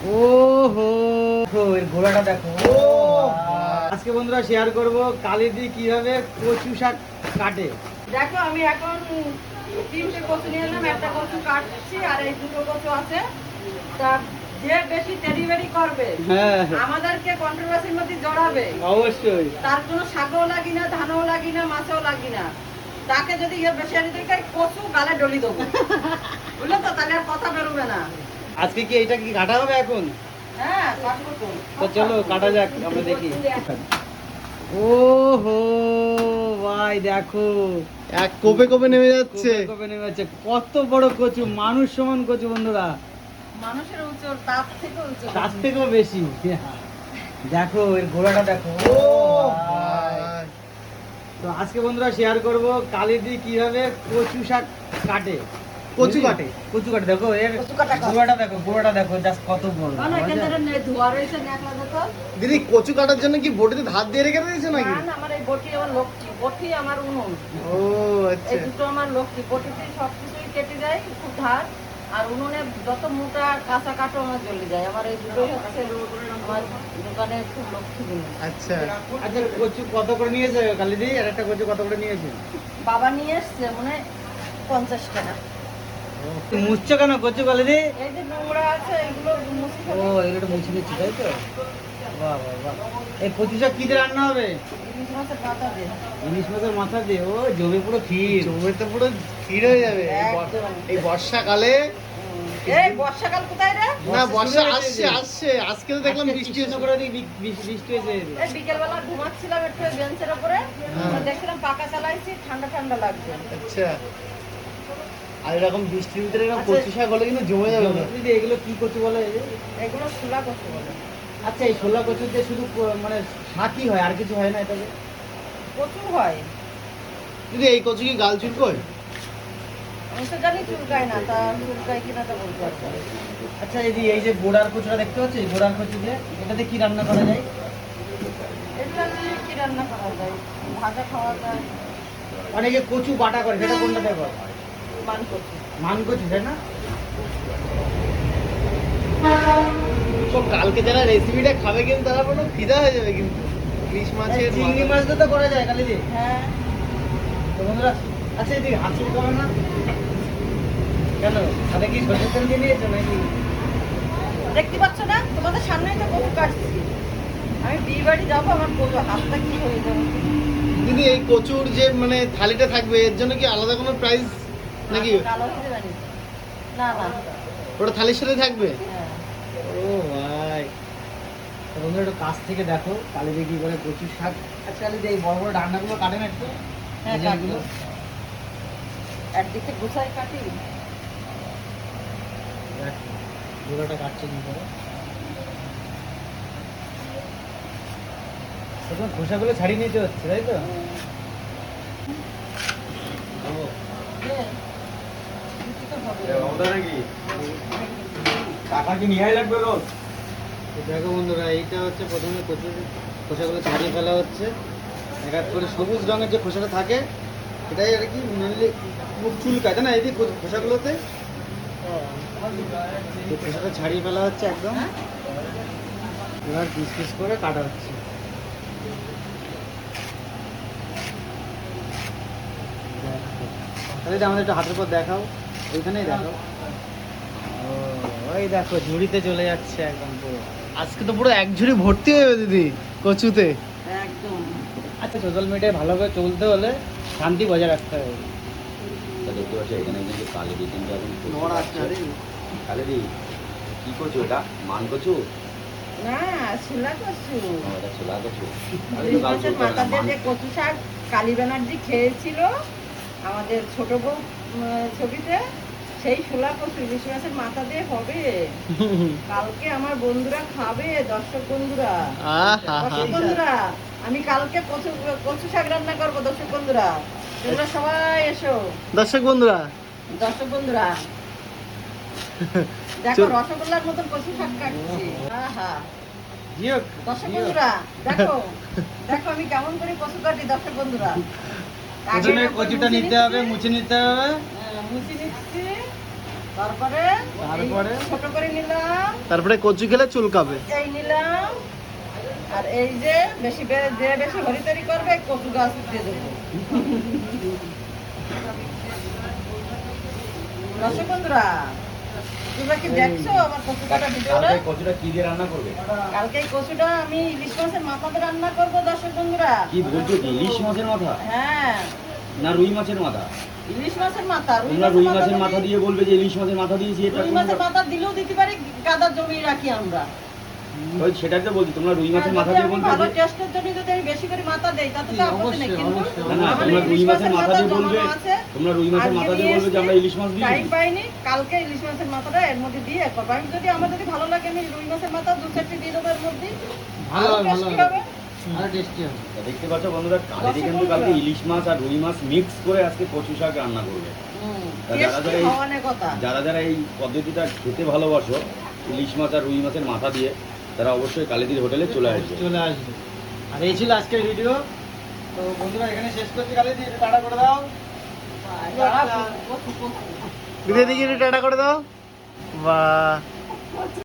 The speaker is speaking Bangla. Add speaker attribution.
Speaker 1: ও হো হো, এর ঘোড়াটা দেখো। আজকে বন্ধুরা শেয়ার করব কালিদি কীভাবে কচু শাক কাটে।
Speaker 2: দেখো আমি এখন তিনটে কচু নিয়ে এলাম একটা কচু কাটছি আর এই দুটো কচু আছে। তা যে বেশি ডেলিভারি করবে
Speaker 1: হ্যাঁ
Speaker 2: আমাদেরকে কন্ট্রোভার্সির মধ্যে জড়াবে।
Speaker 1: অবশ্যই।
Speaker 2: তার কোনো শাকও লাগি না ধানও লাগি না মাছও লাগি না। তাকে যদি বেশি আনি কচু গালে ডলি দেবো। বুঝলো তো? তাহলে আর কথা বেরোবে না।
Speaker 1: আজকে কি এটা কি কাটা হবে এখন?
Speaker 2: হ্যাঁ তো।
Speaker 1: তো চলো কাটা যাক আমরা দেখি। ও হো ভাই দেখো।
Speaker 3: এক কোপে কোপে নেমে যাচ্ছে।
Speaker 1: কবে কবে নেমে যাচ্ছে। কত বড় কচু মানুষ সমান কচু বন্ধুরা।
Speaker 2: মানুষের উঁচু তার থেকে উঁচু
Speaker 1: তার থেকেও বেশি। দেখো এর ঘোড়াটা দেখো। ও। তো আজকে বন্ধুরা শেয়ার করব কালিদি কীভাবে কচু শাক কাটে।
Speaker 3: কচু কাটে?
Speaker 1: কচু কাটে দেখো এর
Speaker 2: কচু। কাটা কাটে।
Speaker 1: গোড়াটা দেখো গোড়াটা দেখো জাস্ট কত বড়।
Speaker 2: না, না, এখান থেকে নে- ধোয়া রয়েছে ন্যাকড়া দেখো।
Speaker 3: দিদি কচু কাটার জন্য কি বটিতে ধার দিয়ে রেখে দিয়েছে নাকি?
Speaker 2: না, না, আমার এই বটি আমার লক্ষ্মী বটি আমার উনুন।
Speaker 3: ও আচ্ছা।
Speaker 2: এই দুটো আমার লক্ষ্মী বটিতে সব কিছুই কেটে যায় খুব ধার। আর উনুনে যত মোটা কাঁচা কাটো আমার জ্বলে যায়। আমার এই দুটোই হচ্ছে আমার দোকানে খুব লক্ষ্মী জিনিস।
Speaker 3: আচ্ছা।
Speaker 1: আচ্ছা কচু কত করে নিয়েছে কালিদি? আর একটা কচু কত করে নিয়েছে?
Speaker 2: বাবা নিয়ে এসছে মানে পঞ্চাশ টাকা।
Speaker 1: মুছছো কেন
Speaker 2: আছে এগুলো মুছে
Speaker 1: ও এগুলো মুছে নিচ্ছি তাই তো? বাহ বাহ বাহ। এই কচু কি রান্না হবে?
Speaker 2: ইলিশ মাছের পাতা দিয়ে।
Speaker 1: ইলিশ মাছের মাথা দিয়ে? ও জমে পুরো ক্ষীর।
Speaker 3: জমিতে পুরো ভিড় হয়ে যাবে। এই বর-
Speaker 2: একদম।
Speaker 3: এই বর্ষাকালে
Speaker 2: বর্ষাকাল কোথায় রে?
Speaker 3: না
Speaker 1: বর্ষা
Speaker 3: আসছে আসছে। আজকে তো দেখলাম বৃষ্টি হয়েছে
Speaker 1: করে বৃষ্টি
Speaker 2: বিকেলবেলা ঘুমাচ্ছিলাম একটু বেঞ্চের উপরে
Speaker 3: হ্যাঁ।
Speaker 2: দেখছিলাম পাকা চালাইছি ঠান্ডা ঠান্ডা লাগছে।
Speaker 3: আচ্ছা। আর এরকম বৃষ্টির ভিতরে এরকম
Speaker 1: আচ্ছা।
Speaker 3: কচু শাক হলে কিন্তু জমে যাবে না।
Speaker 1: দিদি এগুলো কি কচু বলে?
Speaker 2: এগুলো শুলা করতে বলে।
Speaker 1: আচ্ছা এই ছোলা কচুর যে শুধু মানে শাকই হয় আর কিছু হয় না এটাকে
Speaker 2: প্রচুর হয়।
Speaker 3: দিদি এই কচু কি গাল চুলকোয়?
Speaker 2: আমি তো জানি চুলকায় না তা চুলকায় কিনা তা বলতে পারব না।
Speaker 1: আচ্ছা যে এই যে গোড়ার কচুটা দেখতে পাচ্ছি? এই গোড়ার কচু যে এটাতে কি রান্না করা যায়?
Speaker 2: এটা কি রান্না করা যায়? ভাজা খাওয়া যায়।
Speaker 1: অনেকে কচু বাটা করে সেটা কোনটা দেখো
Speaker 2: মান
Speaker 1: মান
Speaker 3: তো কালকে যারা রেসিপিটা খাবে কিন্তু তারা পুরো ফিদা হয়ে যাবে কিন্তু। ইলিশ মাছের
Speaker 1: চিংড়ি মাছ তো করা যায় কালি
Speaker 2: হ্যাঁ।
Speaker 1: তো বন্ধুরা আচ্ছা এদিকে হাসি করে না কেন? তাহলে কি সরষের তেল দিয়ে নিয়েছো নাকি?
Speaker 2: দেখতে পাচ্ছ না? তোমাদের সামনেই তো কচু কাটছি। আমি বিয়ে বাড়ি যাব আমার কচু হাতটা কি হয়ে যাবে?
Speaker 3: দিদি এই কচুর যে মানে থালিটা থাকবে এর জন্য কি আলাদা কোনো প্রাইস নাকি?
Speaker 2: না না।
Speaker 3: ওটা থালির সাথে থাকবে?
Speaker 2: হ্যাঁ।
Speaker 1: ও ভাই। বন্ধুরা একটু কাছ থেকে দেখো কালি দিয়ে কি করে কচু শাক এই বড় বড় ডান্নাগুলো কাটে না একটু?
Speaker 2: হ্যাঁ? একদিকে কাটি।
Speaker 1: দেখ, গোড়াটা কাটছে কি করে? প্রথমে খোসাগুলো ছাড়িয়ে নিতে হচ্ছে তাই তো?
Speaker 4: কি লাগবে
Speaker 1: দেখো বন্ধুরা, এইটা হচ্ছে প্রথমে ছাড়িয়ে ফেলা হচ্ছে। করে সবুজ রঙের যে থাকে আর কি মুখ না? ছাড়িয়ে ফেলা হচ্ছে একদম। করে কাটা হচ্ছে। তাহলে আমাদের একটু হাতের পর দেখাও। ওইখানেই দেখাও ও ওই দেখো ঝুড়িতে চলে যাচ্ছে একদম পুরো।
Speaker 3: আজকে তো পুরো এক ঝুড়ি ভর্তি হয়ে যাবে দিদি কচুতে।
Speaker 2: একদম।
Speaker 1: আচ্ছা সোশ্যাল মিডিয়ায় ভালোভাবে চলতে হলে শান্তি বজায় রাখতে হবে।
Speaker 4: তা দেখতে পাচ্ছ এখানে কিন্তু কালেদি কিন্তু এখন কি করছ এটা মান করছ
Speaker 2: না শুলা কচু।
Speaker 4: ও, এটা ছোলা
Speaker 2: ইলিশ দিয়ে যে কচু শাক কালী ব্যানার্জি খেয়েছিল আমাদের ছোট বউ ছবিতে সেই শোলা কচু ইলিশ মাছের মাথা দিয়ে হবে। কালকে আমার বন্ধুরা খাবে দর্শক বন্ধুরা। দর্শক বন্ধুরা আমি কালকে কচু কচু শাক রান্না করব দর্শক বন্ধুরা। তোমরা সবাই এসো।
Speaker 3: দর্শক বন্ধুরা।
Speaker 2: দর্শক বন্ধুরা দেখো রসগোল্লার মতন কচু শাক কাটছি। আহা। দর্শক বন্ধুরা দেখো দেখো আমি কেমন করে কচু কাটি দর্শক বন্ধুরা।
Speaker 1: প্রথমে কচুটা নিতে হবে মুছে নিতে হবে।
Speaker 2: হ্যাঁ, মুছে নিচ্ছি। তারপরে
Speaker 1: তারপরে?
Speaker 2: ছোট করে নিলাম।
Speaker 3: তারপরে কচু খেলে চুলকাবে
Speaker 2: এই নিলাম। আর এই যে বেশি যে বেশি হরিতরি করবে কচু গাছ দিয়ে দেবো। দর্শক বন্ধুরা তোমরা দেখছ আমার কচু ভিডিওটা
Speaker 4: কালকে কচুটা কি দিয়ে রান্না করবে?
Speaker 2: কালকে কচুটা আমি ইলিশ মাছের মাথাতে রান্না করব দর্শক বন্ধুরা।
Speaker 4: কি বলছো কি? ইলিশ মাছের মাথা?
Speaker 2: হ্যাঁ।
Speaker 4: না রুই মাছের মাথা?
Speaker 2: ইলিশ মাছের মাথা
Speaker 4: রুই মাছের মাথা দিয়ে বলবে যে ইলিশ মাছের মাথা দিয়েছি এটা
Speaker 2: রুই মাছের মাথা দিলেও দিতে পারি গাদা জমি রাখি আমরা।
Speaker 4: ওই সেটাই তো বলছি তোমরা রুই মাছের মাথা দিয়ে বলবে
Speaker 2: ভালো টেস্টের জন্য যদি আমি বেশি করে মাথা দেই তাতে তো আপত্তি নেই। কিন্তু
Speaker 4: না তোমরা
Speaker 2: ইলিশ
Speaker 4: রুই মাছের মাথা দিয়ে বলবে তোমরা রুই মাছের মাথা দিয়ে বলবে যে আমরা ইলিশ মাছ
Speaker 2: টাইম পাইনি কালকে ইলিশ মাছের মাথাটা এর মধ্যে দিয়ে করব আমি যদি আমার যদি ভালো লাগে আমি রুই মাছের মাথা দু চারটে দিয়ে দেবো এর মধ্যে।
Speaker 1: ভালো ভালো
Speaker 4: দেখতে পাচ্ছ বন্ধুরা কালকে ইলিশ মাছ আর রুই মাছ মিক্স করে আজকে কচু শাক রান্না করবে। যারা যারা এই পদ্ধতিটা খেতে ভালোবাসো ইলিশ মাছ আর রুই মাছের মাথা দিয়ে তারা অবশ্যই কালীদির হোটেলে চলে আসবে।
Speaker 1: চলে আসবে। আর এই ছিল আজকের ভিডিও তো বন্ধুরা এখানে শেষ করছি কালীদি টাটা করে দাও।
Speaker 3: দিদি দিকে টাটা করে দাও। বা